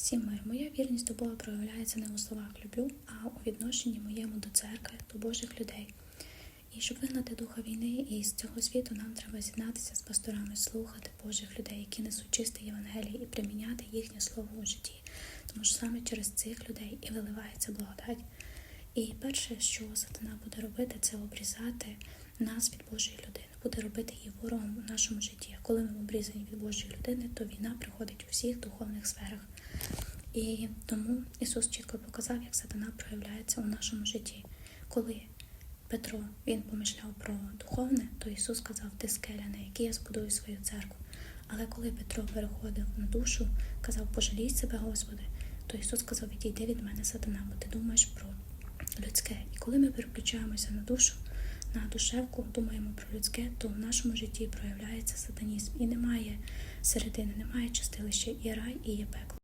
Всім мир. Моя вірність до Бога проявляється не у словах люблю, а у відношенні моєму до церкви, до Божих людей. І щоб вигнати духа війни із цього світу, нам треба з'єднатися з пасторами, слухати Божих людей, які несуть чисте Євангеліє, і приміняти їхнє слово у житті. Тому що саме через цих людей і виливається благодать. І перше, що сатана буде робити, це обрізати нас від Божої людини, буде робити її ворогом у нашому житті. Коли ми обрізані від Божої людини, то війна приходить у всіх духовних сферах. І тому Ісус чітко показав, як сатана проявляється у нашому житті. Коли Петро він помишляв про духовне, то Ісус сказав, ти скеля, на якій я збудую свою церкву. Але коли Петро переходив на душу, казав, пожалій себе, Господи, то Ісус сказав, відійди від мене, сатана, бо ти думаєш про людське. І коли ми переключаємося на душу, на душевку, думаємо про людське, то в нашому житті проявляється сатанізм. І немає середини, немає чистилища, і рай, і є пекло.